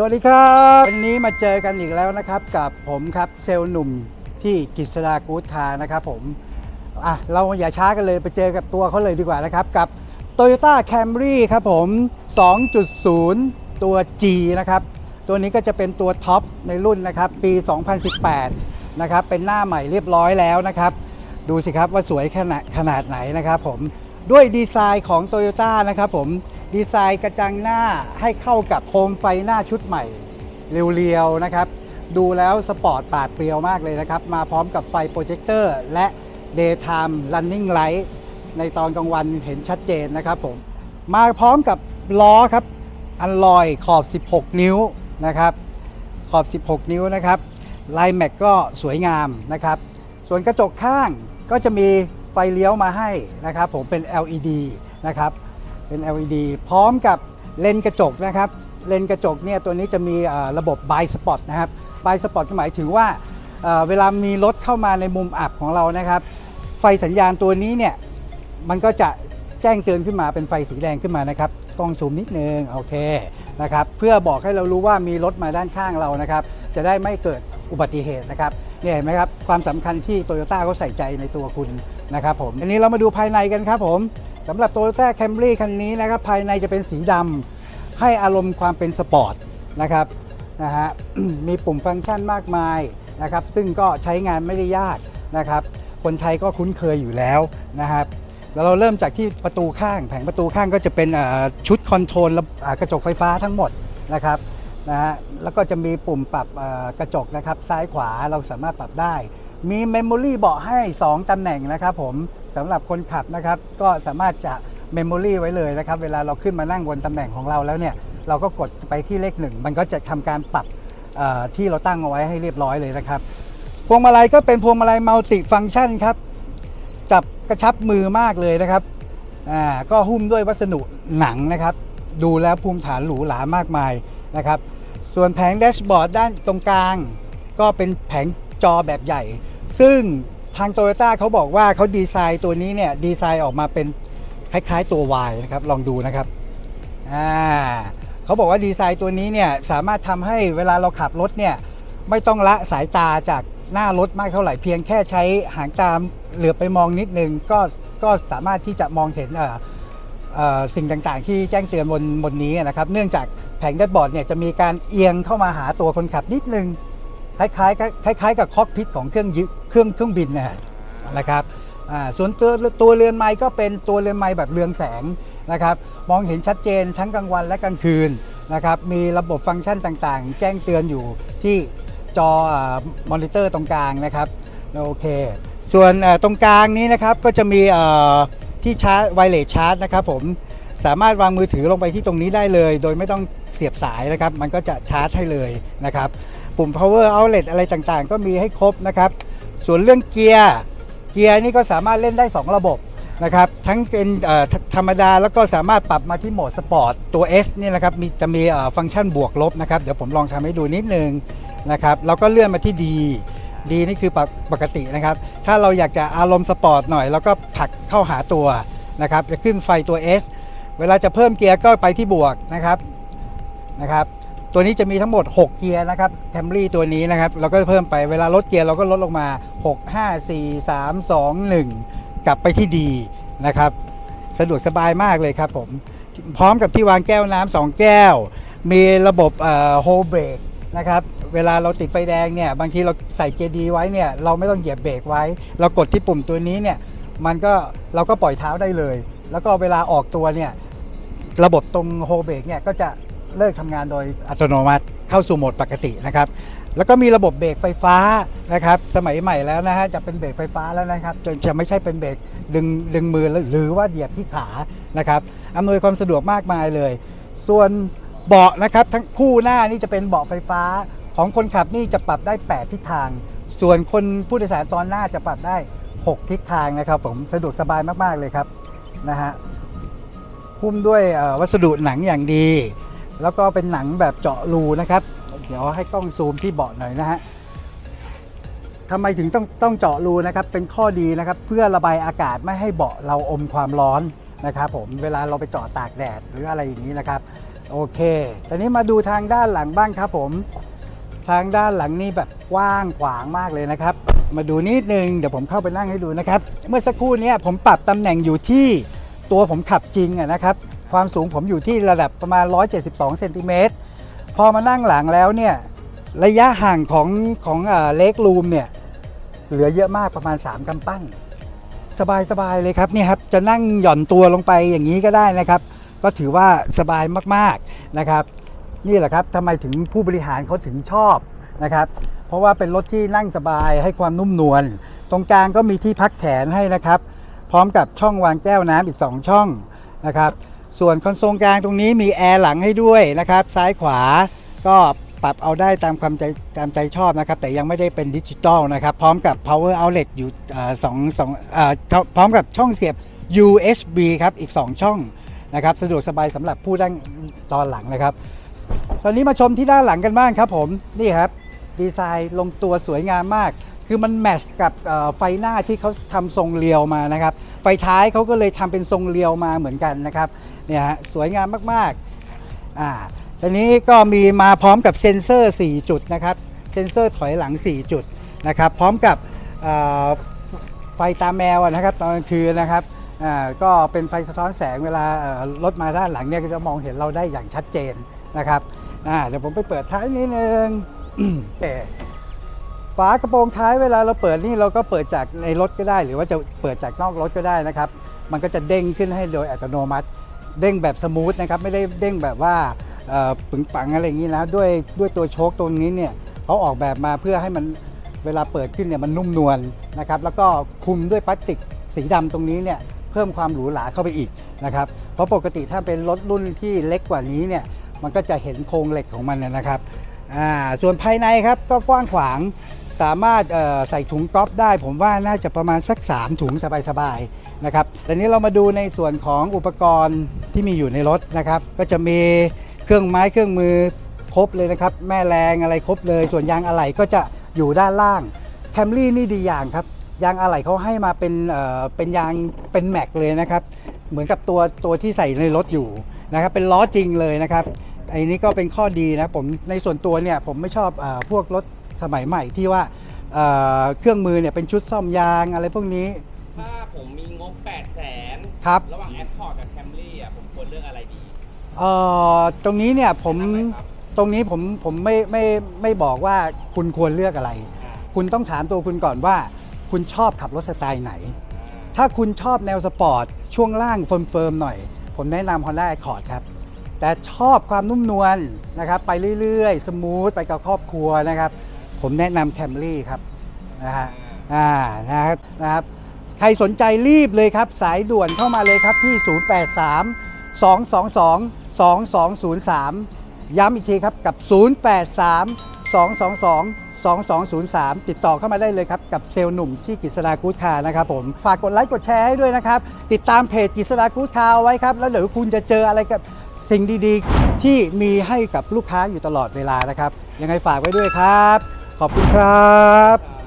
สวัสดีครับ วันนี้มาเจอกันอีกแล้วนะครับ กับผมครับเซลล์หนุ่มที่กิษดากู๊ดคาร์นะครับผมอะเราอย่าช้ากันเลยไปเจอกับตัวเขาเลยดีกว่านะครับ กับ Toyota Camry ครับผม 2.0 ตัว G นะครับ ตัวนี้ก็จะเป็นตัวท็อปในรุ่นนะครับ ปี 2018 นะครับ เป็นหน้าใหม่เรียบร้อยแล้วนะครับ ดูสิครับว่าสวยขนาดขนาดไหนนะครับผมด้วยดีไซน์ของ Toyota นะครับผม ดีไซน์กระจังหน้าให้เข้ากับโคมไฟหน้าชุดใหม่ เรียวๆนะครับ ดูแล้วสปอร์ตปาดเปรียวมากเลยนะครับ มาพร้อมกับไฟโปรเจคเตอร์และ Daytime Running Light ในตอนกลางวันเห็นชัดเจนนะครับผม มาพร้อมกับล้อครับ อันลอยขอบ 16 นิ้วนะครับ ขอบ 16 นิ้วนะครับลายแม็กก็สวยงามนะครับ ส่วนกระจกข้างก็จะมีไฟเลี้ยวมาให้นะครับ ผมเป็น LED นะครับ เป็น LED พร้อมกับเลนกระจกนะครับ เลนกระจกเนี่ยตัวนี้จะมีระบบ b ายสปอตนะครับ b ายสปอตหมายถึงว่าเวลามีรถเข้ามาในมุมอับของเรานะครับ ไฟสัญญาณตัวนี้เนี่ยมันก็จะแจ้งเตือนขึ้นมาเป็นไฟสีแดงขึ้นมานะครับกล้องซูมนิดนึงโอเคนะครับเพื่อบอกให้เรารู้ว่ามีรถมาด้านข้างเรานะครับ จะได้ไม่เกิดอุบัติเหตุนะครับเนี่ยเห็นไหมครับความสำคัญที่โตโยต้าเขาใส่ใจในตัวคุณนะครับผมอันนี้เรามาดูภายในกันครับผม สำหรับ Toyota Camry คันนี้นะครับภายในจะเป็นสีดำให้อารมณ์ความเป็นสปอร์ตนะครับนะฮะมีปุ่มฟังก์ชันมากมายนะครับซึ่งก็ใช้งานไม่ได้ยากนะครับคนไทยก็คุ้นเคยอยู่แล้วนะครับแล้วเราเริ่มจากที่ประตูข้าง แผงประตูข้างก็จะเป็นอ่อชุดคอนโทรลกระจกไฟฟ้าทั้งหมดนะครับนะฮะแล้วก็จะมีปุ่มปรับอ่อกระจกนะครับซ้ายขวาเราสามารถปรับได้ มีเมมโมรี่เบาะให้ 2 ตำแหน่งนะครับผมสำหรับคนขับนะครับก็สามารถจะเมมโมรี่ไว้เลยนะครับเวลาเราขึ้นมานั่งบนตำแหน่งของเราแล้วเนี่ยเราก็กดไปที่เลขหนึ่งมันก็จะทำการปรับที่เราตั้งเอาไว้ให้เรียบร้อยเลยนะครับ พวงมาลัยก็เป็นพวงมาลัยมัลติฟัง c t ชันครับ จับกระชับมือมากเลยนะครับก็หุ้มด้วยวัสดุหนังนะครับ ดูแล้วภูมิฐานหรูหรามากมายนะครับ ส่วนแผงแดชบอร์ดด้านตรงกลาง ก็เป็นแผงจอแบบใหญ่ ซึ่งทางโตโยต้าเขาบอกว่าเขาดีไซน์ตัวนี้เนี่ยดีไซน์ออกมาเป็นคล้ายๆตัว Y นะครับ ลองดูนะครับอ่าเขาบอกว่าดีไซน์ตัวนี้เนี่ยสามารถทำให้เวลาเราขับรถเนี่ยไม่ต้องละสายตาจากหน้ารถมากเท่าไหร่เพียงแค่ใช้หางตามเหลือบไปมองนิดนึงก็ก็สามารถที่จะมองเห็นสิ่งต่างๆ ที่แจ้งเตือนบนบนนี้นะครับ เนื่องจากแผงแดชบอร์ดเนี่ยจะมีการเอียงเข้ามาหาตัวคนขับนิดนึง คล้ายๆคล้ายๆกับคอกพิทของเครื่องยึเครื่องเครื่องบินนะฮะนะครับอ่าส่วนตัวตัวเรือนไม้ก็เป็นตัวเรือนไม้แบบเรืองแสงนะครับ มองเห็นชัดเจนทั้งกลางวันและกลางคืนนะครับ มีระบบฟังก์ชันต่างๆ แจ้งเตือนอยู่ที่จอมอนิเตอร์ตรงกลางนะครับ โอเค ส่วนตรงกลางนี้นะครับก็จะมีที่ชาร์จไวเลสชาร์จนะครับผมสามารถวางมือถือลงไปที่ตรงนี้ได้เลย โดยไม่ต้องเสียบสายนะครับ มันก็จะชาร์จให้เลยนะครับ ปุ่ม power outlet อะไรต่างๆ ก็มีให้ครบนะครับ ส่วนเรื่องเกียร์ เกียร์นี่ก็สามารถเล่นได้ 2 ระบบนะครับ ทั้งเป็นธรรมดาแล้วก็สามารถปรับมาที่โหมดสปอร์ตตัว S นี่นะครับมีจะมีฟังก์ชันบวกลบนะครับ เดี๋ยวผมลองทำให้ดูนิดนึงนะครับแล้วก็เลื่อนมาที่ D D นี่คือปกปกตินะครับ ถ้าเราอยากจะอารมณ์สปอร์ตหน่อย แล้วก็ผลักเข้าหาตัวนะครับ จะขึ้นไฟตัว S เวลาจะเพิ่มเกียร์ก็ไปที่บวกนะครับนะครับ ตัวนี้จะมีทั้งหมด 6 เกียร์นะครับแคมรี่ตัวนี้นะครับ เราก็เพิ่มไปเวลาลดเกียร์เราก็ลดลงมา 6 5 4 3 2 1 กลับไปที่ดีนะครับ สะดวกสบายมากเลยครับผม พร้อมกับที่วางแก้วน้ำสองแก้ว มีระบบโฮเบรกนะครับเวลาเราติดไฟแดงเนี่ยบางทีเราใส่เกียร์ดีไว้เนี่ยเราไม่ต้องเหยียบเบรกไว้ เรากดที่ปุ่มตัวนี้เนี่ยมันก็เราก็ปล่อยเท้าได้เลย แล้วก็เวลาออกตัวเนี่ยระบบตรงโฮเบรกเนี่ยก็จะ เลิกทำงานโดยอัตโนมัติเข้าสู่โหมดปกตินะครับ แล้วก็มีระบบเบรกไฟฟ้านะครับ สมัยใหม่แล้วนะฮะจะเป็นเบรกไฟฟ้าแล้วนะครับจนจะไม่ใช่เป็นเบรกดึงดึงมือหรือว่าเหยียบที่ขานะครับอำนวยความสะดวกมากมายเลย ส่วนเบาะนะครับทั้งคู่หน้านี่จะเป็นเบาะไฟฟ้าของคนขับนี่จะปรับได้ 8 ทิศทาง ส่วนคนผู้โดยสารตอนหน้าจะปรับได้ 6 ทิศทางนะครับผมสะดวกสบายมาก ๆ เลยครับนะฮะหุ้มด้วยวัสดุหนังอย่างดี แล้วก็เป็นหนังแบบเจาะรูนะครับ เดี๋ยวให้กล้องซูมที่เบาะหน่อยนะฮะทำไมถึงต้องต้องเจาะรูนะครับ เป็นข้อดีนะครับ เพื่อระบายอากาศไม่ให้เบาะเราอมความร้อนนะครับผมเวลาเราไปเจาะตากแดดหรืออะไรอย่างนี้นะครับ โอเคตอนนี้มาดูทางด้านหลังบ้างครับผม ทางด้านหลังนี่แบบกว้างขวางมากเลยนะครับ มาดูนิดนึงเดี๋ยวผมเข้าไปนั่งให้ดูนะครับ เมื่อสักครู่นี้ผมปรับตำแหน่งอยู่ที่ตัวผมขับจริงนะครับ ความสูงผมอยู่ที่ระดับประมาณ 172เซนติเมตรพอมานั่งหลังแล้วเนี่ยระยะห่างของของเล็กรูมเนี่ยเหลือเยอะมากประมาณ 3กำปั้น สบายสบายเลยครับนี่ครับจะนั่งหย่อนตัวลงไปอย่างนี้ก็ได้นะครับ ก็ถือว่าสบายมากๆนะครับ นี่แหละครับทำไมถึงผู้บริหารเขาถึงชอบนะครับ เพราะว่าเป็นรถที่นั่งสบายให้ความนุ่มนวลตรงกลางก็มีที่พักแขนให้นะครับ พร้อมกับช่องวางแก้วน้ำอีก 2 ช่องนะครับ ส่วนคอนโซลกลางตรงนี้มีแอร์หลังให้ด้วยนะครับ ซ้ายขวาก็ปรับเอาได้ตามความใจตามใจชอบนะครับ แต่ยังไม่ได้เป็นดิจิตอลนะครับ พร้อมกับ power outlet อยู่สองสองอพร้อมกับช่องเสียบ USB ครับ อีก 2 ช่องนะครับ สะดวกสบายสำหรับผู้นั่งตอนหลังนะครับ ตอนนี้มาชมที่ด้านหลังกันบ้างครับผม นี่ครับ ดีไซน์ลงตัวสวยงามมาก คือมันแมชกับไฟหน้าที่เขาทำทรงเรียวมานะครับ ไฟท้ายเขาก็เลยทำเป็นทรงเรียวมาเหมือนกันนะครับเนี่ยฮะสวยงามมากๆอ่าตอนนี้ก็มีมาพร้อมกับเซ็นเซอร์ 4 จุดนะครับ เซ็นเซอร์ถอยหลัง 4 จุดนะครับ พร้อมกับไฟตาแมวนะครับตอนกลางคืนนะครับอ่าก็เป็นไฟสะท้อนแสงเวลารถมาด้านหลังเนี่ยก็จะมองเห็นเราได้อย่างชัดเจนนะครับอ่าเดี๋ยวผมไปเปิดท้ายนิดนึงเอ่ ฝากระโปรงท้ายเวลาเราเปิดนี่เราก็เปิดจากในรถก็ได้ หรือว่าจะเปิดจากนอกรถก็ได้นะครับ มันก็จะเด้งขึ้นให้โดยอัตโนมัติ เด้งแบบสมูทนะครับไม่ได้เด้งแบบว่าเอ่อปึงปังอะไรอย่างนี้นะด้วยด้วยตัวโชคตรงนี้เนี่ยเขาออกแบบมาเพื่อให้มันเวลาเปิดขึ้นเนี่ยมันนุ่มนวลนะครับ แล้วก็คุมด้วยพลาสติกสีดำตรงนี้เนี่ยเพิ่มความหรูหราเข้าไปอีกนะครับเพราะปกติถ้าเป็นรถรุ่นที่เล็กกว่านี้เนี่ยมันก็จะเห็นโครงเหล็กของมันนนะครับส่วนภายในครับก็กว้างขวาง สามารถใส่ถุงก๊อฟได้ ผมว่าน่าจะประมาณสัก 3 ถุงสบายๆนะครับแต่นี้เรามาดูในส่วนของอุปกรณ์ที่มีอยู่ในรถนะครับ ก็จะมีเครื่องไม้เครื่องมือครบเลยนะครับ แม่แรงอะไรครบเลย ส่วนยางอะไหล่ก็จะอยู่ด้านล่างแคมรี่นี่ดีอย่างครับยางอะไหล่เขาให้มาเป็นเป็นยางเป็นแม็กเลยนะครับ เหมือนกับตัวตัวที่ใส่ในรถอยู่นะครับ เป็นล้อจริงเลยนะครับไอ้นี้ก็เป็นข้อดีนะผมในส่วนตัวเนี่ยผมไม่ชอบอพวกรถ สมัยใหม่ที่ว่าเอ่อเครื่องมือเนี่ยเป็นชุดซ่อมยางอะไรพวกนี้ ถ้าผมมีงบ 8 0 0แสนครับ ระหว่างแอดพอร์ตกับแคมรี่อะผมควรเลือกอะไรดีเอ่อตรงนี้เนี่ยผมแนะนำหน่อยครับตรงนี้ผมผมไม่ไม่ไม่บอกว่าคุณควรเลือกอะไร อ่าคุณต้องถามตัวคุณก่อนว่า คุณชอบขับรถสไตล์ไหน ถ้าคุณชอบแนวสปอร์ตช่วงล่างเฟิร์มๆหน่อย ผมแนะนำ Honda Accord ครับ แต่ชอบความนุ่มนวลนะครับ ไปเรื่อยๆ สมูท ไปกับครอบครัวนะครับ ผมแนะนำ Camry ครับนะฮะอ่านะครับนะครับ ใครสนใจรีบเลยครับ สายด่วนเข้ามาเลยครับที่ 083 222 2203 ย้ำอีกทีครับกับ 083 222 2203 ติดต่อเข้ามาได้เลยครับ กับเซลล์หนุ่มที่กฤษดากู๊ดคาร์นะครับผม ฝากกดไลค์กดแชร์ให้ด้วยนะครับ ติดตามเพจกฤษดากู๊ดคาร์เอาไว้ครับ แล้วเดี๋ยวคุณจะเจออะไรกับสิ่งดีๆ ที่มีให้กับลูกค้าอยู่ตลอดเวลานะครับ ยังไงฝากไว้ด้วยครับ ขอบคุณครับ